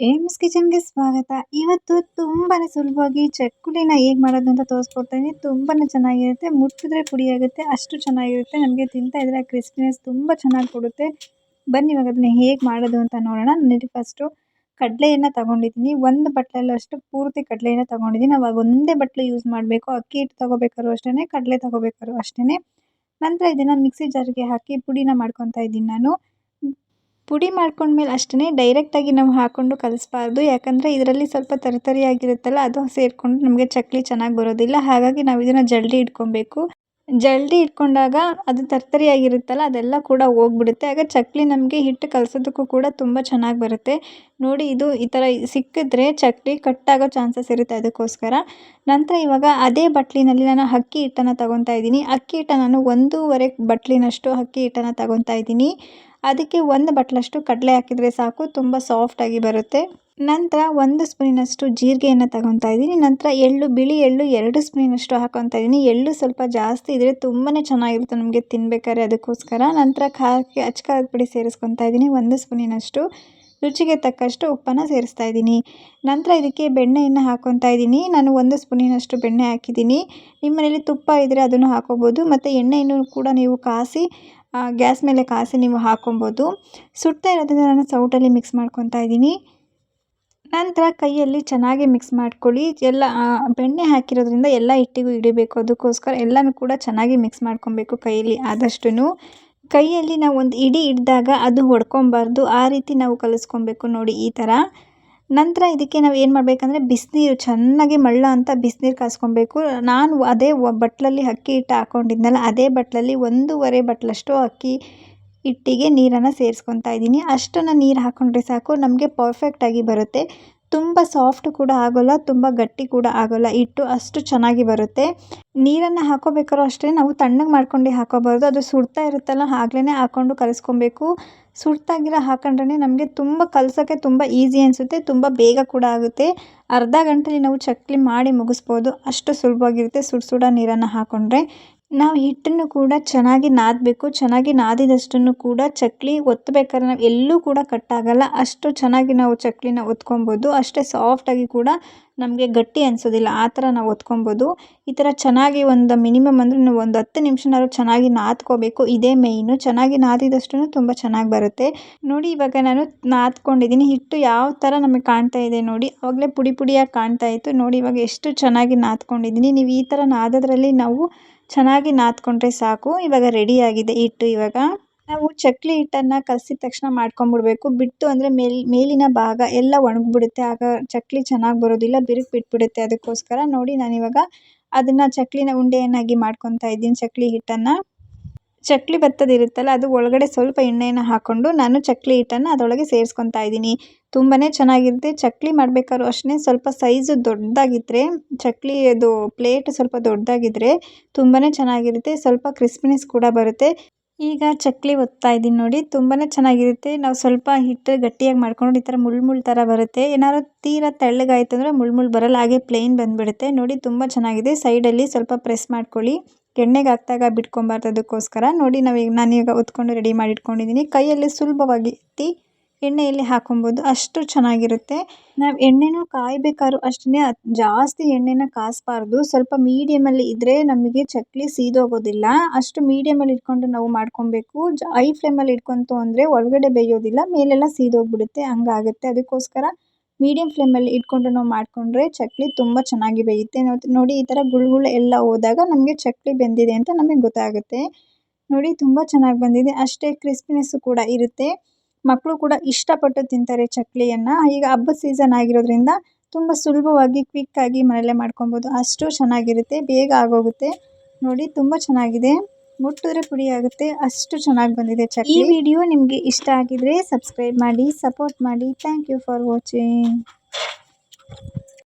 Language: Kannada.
ಏಮ್ಸ್ ಕಿಚನ್ಗೆ ಸ್ವಾಗತ. ಇವತ್ತು ತುಂಬಾ ಸುಲಭವಾಗಿ ಚಕ್ಕುಲಿನ ಹೇಗೆ ಮಾಡೋದು ಅಂತ ತೋರಿಸ್ಕೊಡ್ತೀನಿ ತುಂಬಾ ಚೆನ್ನಾಗಿರುತ್ತೆ. ಮುಟ್ಟಿದ್ರೆ ಪುಡಿಯಾಗುತ್ತೆ, ಅಷ್ಟು ಚೆನ್ನಾಗಿರುತ್ತೆ. ನಮಗೆ ತಿಂತಾ ಇದ್ರೆ ಕ್ರಿಸ್ಪಿನೆಸ್ ತುಂಬ ಚೆನ್ನಾಗಿ ಕೊಡುತ್ತೆ. ಬನ್ನಿ ಇವಾಗ ಅದನ್ನ ಹೇಗೆ ಮಾಡೋದು ಅಂತ ನೋಡೋಣ. ನನಗೆ ಫಸ್ಟು ಕಡಲೆಯನ್ನು ತಗೊಂಡಿದ್ದೀನಿ. ಒಂದು ಬಟ್ಲಲ್ಲಷ್ಟು ಪೂರ್ತಿ ಕಡಲೆಯನ್ನು ತಗೊಂಡಿದ್ದೀನಿ. ಅವಾಗ ಒಂದೇ ಬಟ್ಲು ಯೂಸ್ ಮಾಡಬೇಕು. ಅಕ್ಕಿ ಹಿಟ್ಟು ತೊಗೋಬೇಕಾದ್ರು ಅಷ್ಟೇ ಕಡಲೆ ತೊಗೋಬೇಕಾದ್ರು ಅಷ್ಟೇ ನಂತರ ಇದನ್ನು ಮಿಕ್ಸಿ ಜಾರ್ಗೆ ಹಾಕಿ ಪುಡಿನ ಮಾಡ್ಕೊತಾ ಇದ್ದೀನಿ ನಾನು. ಪುಡಿ ಮಾಡ್ಕೊಂಡ್ಮೇಲೆ ಅಷ್ಟೇ ಡೈರೆಕ್ಟಾಗಿ ನಾವು ಹಾಕ್ಕೊಂಡು ಕಲಿಸ್ಬಾರ್ದು. ಯಾಕಂದರೆ ಇದರಲ್ಲಿ ಸ್ವಲ್ಪ ತರತರಿಯಾಗಿರುತ್ತಲ್ಲ, ಅದು ಸೇರಿಕೊಂಡು ನಮಗೆ ಚಕ್ಲಿ ಚೆನ್ನಾಗಿ ಬರೋದಿಲ್ಲ. ಹಾಗಾಗಿ ನಾವು ಇದನ್ನು ಜಲ್ದಿ ಇಟ್ಕೊಬೇಕು. ಜಲ್ದಿ ಇಟ್ಕೊಂಡಾಗ ಅದು ತರ್ತರಿಯಾಗಿರುತ್ತಲ್ಲ, ಅದೆಲ್ಲ ಕೂಡ ಹೋಗ್ಬಿಡುತ್ತೆ. ಆಗ ಚಕ್ಲಿ ನಮಗೆ ಹಿಟ್ಟು ಕಲಸೋದಕ್ಕೂ ಕೂಡ ತುಂಬ ಚೆನ್ನಾಗಿ ಬರುತ್ತೆ. ನೋಡಿ, ಇದು ಈ ಥರ ಸಿಕ್ಕಿದ್ರೆ ಚಕ್ಕಲಿ ಕಟ್ಟಾಗೋ ಚಾನ್ಸಸ್ ಇರುತ್ತೆ ಅದಕ್ಕೋಸ್ಕರ. ನಂತರ ಇವಾಗ ಅದೇ ಬಟ್ಲಿನಲ್ಲಿ ನಾನು ಅಕ್ಕಿ ಹಿಟ್ಟನ್ನು ತಗೊತಾ ಇದ್ದೀನಿ. ಅಕ್ಕಿ ಹಿಟ್ಟ ನಾನು ಒಂದೂವರೆ ಬಟ್ಲಿನಷ್ಟು ಅಕ್ಕಿ ಹಿಟ್ಟನ್ನು ತಗೊತಾ ಇದ್ದೀನಿ. ಅದಕ್ಕೆ ಒಂದು ಬಟ್ಲಷ್ಟು ಕಡಲೆ ಹಾಕಿದರೆ ಸಾಕು, ತುಂಬ ಸಾಫ್ಟಾಗಿ ಬರುತ್ತೆ. ನಂತರ ಒಂದು ಸ್ಪೂನಿನಷ್ಟು ಜೀರಿಗೆಯನ್ನು ತಗೊತಾ ಇದ್ದೀನಿ. ನಂತರ ಎಳ್ಳು, ಬಿಳಿ ಎಳ್ಳು ಎರಡು ಸ್ಪೂನಿನಷ್ಟು ಹಾಕೊತಾ ಇದ್ದೀನಿ. ಎಳ್ಳು ಸ್ವಲ್ಪ ಜಾಸ್ತಿ ಇದ್ದರೆ ತುಂಬಾ ಚೆನ್ನಾಗಿರುತ್ತೆ ನಮಗೆ ತಿನ್ನಬೇಕಾದ್ರೆ ಅದಕ್ಕೋಸ್ಕರ. ನಂತರ ಖಾರಕ್ಕೆ ಅಚ್ಕಾರದ ಪುಡಿ ಸೇರಿಸ್ಕೊತಾ ಇದ್ದೀನಿ. ಒಂದು ಸ್ಪೂನಿನಷ್ಟು ರುಚಿಗೆ ತಕ್ಕಷ್ಟು ಉಪ್ಪನ್ನು ಸೇರಿಸ್ತಾ ಇದ್ದೀನಿ. ನಂತರ ಇದಕ್ಕೆ ಬೆಣ್ಣೆಯನ್ನು ಹಾಕೊತಾ ಇದ್ದೀನಿ. ನಾನು ಒಂದು ಸ್ಪೂನಿನಷ್ಟು ಬೆಣ್ಣೆ ಹಾಕಿದ್ದೀನಿ. ನಿಮ್ಮ ಮನೇಲಿ ತುಪ್ಪ ಇದ್ದರೆ ಅದನ್ನು ಹಾಕೋಬೋದು. ಮತ್ತು ಎಣ್ಣೆಯನ್ನು ಕೂಡ ನೀವು ಕಾಸಿ ಗ್ಯಾಸ್ ಮೇಲೆ ಕಾಸಿ ನೀವು ಹಾಕ್ಕೊಬೋದು ಸುಡ್ತಾ ಇರೋದನ್ನು ನಾನು ಸೌಟಲ್ಲಿ ಮಿಕ್ಸ್ ಮಾಡ್ಕೊತಾ ಇದ್ದೀನಿ. ನಂತರ ಕೈಯಲ್ಲಿ ಚೆನ್ನಾಗಿ ಮಿಕ್ಸ್ ಮಾಡ್ಕೊಳ್ಳಿ. ಎಲ್ಲ ಬೆಣ್ಣೆ ಹಾಕಿರೋದ್ರಿಂದ ಎಲ್ಲ ಹಿಟ್ಟಿಗೂ ಹಿಡಿಬೇಕು. ಅದಕ್ಕೋಸ್ಕರ ಎಲ್ಲನೂ ಕೂಡ ಚೆನ್ನಾಗಿ ಮಿಕ್ಸ್ ಮಾಡ್ಕೊಬೇಕು ಕೈಯಲ್ಲಿ ಆದಷ್ಟು ಕೈಯಲ್ಲಿ ನಾವು ಒಂದು ಇಡಿ ಹಿಡ್ದಾಗ ಅದು ಹೊಡ್ಕೊಬಾರ್ದು. ಆ ರೀತಿ ನಾವು ಕಲಿಸ್ಕೊಬೇಕು ನೋಡಿ ಈ ಥರ. ನಂತರ ಇದಕ್ಕೆ ನಾವು ಏನು ಮಾಡಬೇಕಂದ್ರೆ ಬಿಸಿನೀರು, ಚೆನ್ನಾಗಿ ಮಳ್ಳ ಅಂತ ಬಿಸಿನೀರು ಕಾಸ್ಕೊಬೇಕು ನಾನು ಅದೇ ಬಟ್ಲಲ್ಲಿ ಅಕ್ಕಿ ಹಿಟ್ಟು ಹಾಕ್ಕೊಂಡಿದ್ನಲ್ಲ ಅದೇ ಬಟ್ಲಲ್ಲಿ ಒಂದೂವರೆ ಬಟ್ಲಷ್ಟು ಅಕ್ಕಿ ಹಿಟ್ಟಿಗೆ ನೀರನ್ನು ಸೇರಿಸ್ಕೊತಾ ಇದ್ದೀನಿ. ಅಷ್ಟನ್ನು ನೀರು ಹಾಕ್ಕೊಂಡ್ರೆ ಸಾಕು, ನಮಗೆ ಪರ್ಫೆಕ್ಟಾಗಿ ಬರುತ್ತೆ. ತುಂಬ ಸಾಫ್ಟ್ ಕೂಡ ಆಗೋಲ್ಲ, ತುಂಬ ಗಟ್ಟಿ ಕೂಡ ಆಗೋಲ್ಲ, ಹಿಟ್ಟು ಅಷ್ಟು ಚೆನ್ನಾಗಿ ಬರುತ್ತೆ. ನೀರನ್ನು ಹಾಕೋಬೇಕಾದ್ರೂ ಅಷ್ಟೇ, ನಾವು ತಣ್ಣಗೆ ಮಾಡ್ಕೊಂಡು ಹಾಕೋಬಾರ್ದು. ಅದು ಸುಡ್ತಾ ಇರುತ್ತಲ್ಲ ಆಗ್ಲೇ ಹಾಕ್ಕೊಂಡು ಕಲಿಸ್ಕೊಬೇಕು. ಸುಡ್ತಾಗಿರೋ ಹಾಕೊಂಡ್ರೆ ನಮಗೆ ತುಂಬ ಕಲಸೋಕ್ಕೆ ತುಂಬ ಈಸಿ ಅನಿಸುತ್ತೆ, ತುಂಬ ಬೇಗ ಕೂಡ ಆಗುತ್ತೆ. ಅರ್ಧ ಗಂಟೆಲಿ ನಾವು ಚಕ್ಕಲಿ ಮಾಡಿ ಮುಗಿಸ್ಬೋದು. ಅಷ್ಟು ಸುಲಭವಾಗಿರುತ್ತೆ ಸುಡು ಸುಡ ನೀರನ್ನು ಹಾಕ್ಕೊಂಡ್ರೆ ನಾವು ಹಿಟ್ಟನ್ನು ಕೂಡ ಚೆನ್ನಾಗಿ ನಾದಬೇಕು, ಚೆನ್ನಾಗಿ ನಾದಿದಷ್ಟನ್ನು ಕೂಡ ಚಕ್ಲಿ ಒತ್ತಬೇಕಾದ್ರೆ ನಾವು ಎಲ್ಲೂ ಕೂಡ ಕಟ್ಟಾಗಲ್ಲ ಅಷ್ಟು ಚೆನ್ನಾಗಿ ನಾವು ಚಕ್ಕಲಿನ ಒತ್ಕೊಬೋದು. ಅಷ್ಟೇ ಸಾಫ್ಟಾಗಿ ಕೂಡ ನಮಗೆ ಗಟ್ಟಿ ಅನಿಸೋದಿಲ್ಲ, ಆ ಥರ ನಾವು ಒತ್ಕೊಬೋದು ಈ ಥರ ಚೆನ್ನಾಗಿ ಒಂದು ಮಿನಿಮಮ್ ಅಂದರೆ ನೀವು ಒಂದು ಹತ್ತು ನಿಮಿಷನಾದ್ರು ಚೆನ್ನಾಗಿ ನಾದ್ಕೋಬೇಕು. ಇದೇ ಮೇಯ್ನು ಚೆನ್ನಾಗಿ ನಾದಿದಷ್ಟು ತುಂಬ ಚೆನ್ನಾಗಿ ಬರುತ್ತೆ. ನೋಡಿ ಇವಾಗ ನಾನು ನಾದ್ಕೊಂಡಿದ್ದೀನಿ ಹಿಟ್ಟು ಯಾವ ಥರ ನಮಗೆ ಕಾಣ್ತಾ ಇದೆ ನೋಡಿ. ಆವಾಗಲೇ ಪುಡಿ ಪುಡಿಯಾಗಿ ಕಾಣ್ತಾ ಇತ್ತು. ನೋಡಿ ಇವಾಗ ಎಷ್ಟು ಚೆನ್ನಾಗಿ ನಾದ್ಕೊಂಡಿದ್ದೀನಿ ನೀವು ಈ ಥರ ನಾದೋದ್ರಲ್ಲಿ ನಾವು ಚೆನ್ನಾಗಿ ನಾದ್ಕೊಂಡ್ರೆ ಸಾಕು. ಇವಾಗ ರೆಡಿಯಾಗಿದೆ ಹಿಟ್ಟು ಇವಾಗ. ನಾವು ಚಕ್ಕಲಿ ಹಿಟ್ಟನ್ನು ಕಲಸಿದ ತಕ್ಷಣ ಮಾಡ್ಕೊಂಬಿಡ್ಬೇಕು. ಬಿಟ್ಟು ಅಂದರೆ ಮೇಲ್, ಮೇಲಿನ ಭಾಗ ಎಲ್ಲ ಒಣಗಿಬಿಡುತ್ತೆ. ಆಗ ಚಕ್ಕಲಿ ಚೆನ್ನಾಗಿ ಬರೋದಿಲ್ಲ, ಬಿರುಕು ಬಿಟ್ಬಿಡುತ್ತೆ ಅದಕ್ಕೋಸ್ಕರ. ನೋಡಿ, ನಾನಿವಾಗ ಅದನ್ನು ಚಕ್ಕಲಿನ ಉಂಡೆಯನ್ನಾಗಿ ಮಾಡ್ಕೊತಾ ಇದ್ದೀನಿ, ಚಕ್ಲಿ ಹಿಟ್ಟನ್ನು. ಚಕ್ಕಲಿ ಭತ್ತದ ಇರುತ್ತಲ್ಲ, ಅದು ಒಳಗಡೆ ಸ್ವಲ್ಪ ಎಣ್ಣೆಯನ್ನು ಹಾಕ್ಕೊಂಡು ನಾನು ಚಕ್ಕಲಿ ಹಿಟ್ಟನ್ನು ಅದರೊಳಗೆ ಸೇರಿಸ್ಕೊತಾ ಇದ್ದೀನಿ. ತುಂಬಾ ಚೆನ್ನಾಗಿರುತ್ತೆ. ಚಕ್ಕಲಿ ಮಾಡಬೇಕಾದ್ರೂ ಅಷ್ಟೇ ಸ್ವಲ್ಪ ಸೈಜು ದೊಡ್ಡದಾಗಿದ್ದರೆ ಚಕ್ಕಲಿ ಅದು ಪ್ಲೇಟ್ ಸ್ವಲ್ಪ ದೊಡ್ಡದಾಗಿದ್ದರೆ ತುಂಬಾ ಚೆನ್ನಾಗಿರುತ್ತೆ. ಸ್ವಲ್ಪ ಕ್ರಿಸ್ಪಿನೆಸ್ ಕೂಡ ಬರುತ್ತೆ. ಈಗ ಚಕ್ಕಲಿ ಒತ್ತಾ ಇದ್ದೀನಿ ನೋಡಿ ತುಂಬಾ ಚೆನ್ನಾಗಿರುತ್ತೆ. ನಾವು ಸ್ವಲ್ಪ ಹಿಟ್ಟು ಗಟ್ಟಿಯಾಗಿ ಮಾಡ್ಕೊಂಡು ಈ ಥರ ಮುಳ್ಳು ಮುಳ್ಳು ಥರ ಬರುತ್ತೆ. ಏನಾದ್ರು ತೀರಾ ತೆಳ್ಳಗಾಯ್ತು ಅಂದರೆ ಮುಳ್ಳು ಬರಲ್ಲ, ಹಾಗೆ ಪ್ಲೇನ್ ಬಂದುಬಿಡುತ್ತೆ. ನೋಡಿ, ತುಂಬ ಚೆನ್ನಾಗಿದೆ. ಸೈಡಲ್ಲಿ ಸ್ವಲ್ಪ ಪ್ರೆಸ್ ಮಾಡ್ಕೊಳ್ಳಿ. ಎಣ್ಣೆಗೆ ಹಾಕ್ದಾಗ ಬಿಟ್ಕೊಬಾರ್ದು ಅದಕ್ಕೋಸ್ಕರ ನೋಡಿ, ನಾವೀಗ ನಾನೀಗ ಒತ್ಕೊಂಡು ರೆಡಿ ಮಾಡಿ ಇಟ್ಕೊಂಡಿದ್ದೀನಿ ಕೈಯಲ್ಲಿ ಸುಲಭವಾಗಿ ಎಣ್ಣೆಯಲ್ಲಿ ಹಾಕೊಬೋದು. ಅಷ್ಟು ಚೆನ್ನಾಗಿರುತ್ತೆ. ನಾವು ಎಣ್ಣೆನೂ ಕಾಯಬೇಕಾದ್ರೂ ಅಷ್ಟೇ ಜಾಸ್ತಿ ಎಣ್ಣೆನ ಕಾಯಿಸ್ಬಾರ್ದು ಸ್ವಲ್ಪ ಮೀಡಿಯಮಲ್ಲಿ ಇದ್ದರೆ ನಮಗೆ ಚಕ್ಕಲಿ ಸೀದೋಗೋದಿಲ್ಲ. ಅಷ್ಟು ಮೀಡಿಯಮಲ್ಲಿ ಇಟ್ಕೊಂಡು ನಾವು ಮಾಡ್ಕೊಬೇಕು. ಜ ಐ ಫ್ಲೇಮಲ್ಲಿ ಇಟ್ಕೊಂತು ಅಂದರೆ ಒಳಗಡೆ ಬೇಯೋದಿಲ್ಲ, ಮೇಲೆಲ್ಲ ಸೀದೋಗ್ಬಿಡುತ್ತೆ. ಹಂಗಾಗುತ್ತೆ. ಅದಕ್ಕೋಸ್ಕರ ಮೀಡಿಯಮ್ ಫ್ಲೇಮಲ್ಲಿ ಇಟ್ಕೊಂಡು ನಾವು ಮಾಡಿಕೊಂಡ್ರೆ ಚಕ್ಲಿ ತುಂಬ ಚೆನ್ನಾಗಿ ಬೇಯುತ್ತೆ. ನೋಡಿ ಈ ಥರ ಗುಳ್ಗುಳು ಎಲ್ಲ ಹೋದಾಗ ನಮಗೆ ಚಕ್ಲಿ ಬೆಂದಿದೆ ಅಂತ ನಮಗೆ ಗೊತ್ತಾಗುತ್ತೆ. ನೋಡಿ ತುಂಬ ಚೆನ್ನಾಗಿ ಬಂದಿದೆ. ಅಷ್ಟೇ ಕ್ರಿಸ್ಪಿನೆಸ್ಸು ಕೂಡ ಇರುತ್ತೆ. ಮಕ್ಕಳು ಕೂಡ ಇಷ್ಟಪಟ್ಟು ತಿಂತಾರೆ ಚಕ್ಕಲಿಯನ್ನು ಈಗ ಹಬ್ಬದ ಸೀಸನ್ ಆಗಿರೋದ್ರಿಂದ ತುಂಬ ಸುಲಭವಾಗಿ ಕ್ವಿಕ್ಕಾಗಿ ಮನೆಯಲ್ಲೇ ಮಾಡ್ಕೊಬೋದು. ಅಷ್ಟು ಚೆನ್ನಾಗಿರುತ್ತೆ, ಬೇಗ ಆಗೋಗುತ್ತೆ. ನೋಡಿ, ತುಂಬ ಚೆನ್ನಾಗಿದೆ. ಮುಟ್ಟಿದ್ರೆ ಪುಡಿ ಆಗುತ್ತೆ. ಅಷ್ಟು ಚೆನ್ನಾಗಿ ಬಂದಿದೆ ಚಕ್ಲಿ. ಈ ವಿಡಿಯೋ ನಿಮಗೆ ಇಷ್ಟ ಆಗಿದ್ರೆ ಸಬ್ಸ್ಕ್ರೈಬ್ ಮಾಡಿ ಸಪೋರ್ಟ್ ಮಾಡಿ. Thank you for watching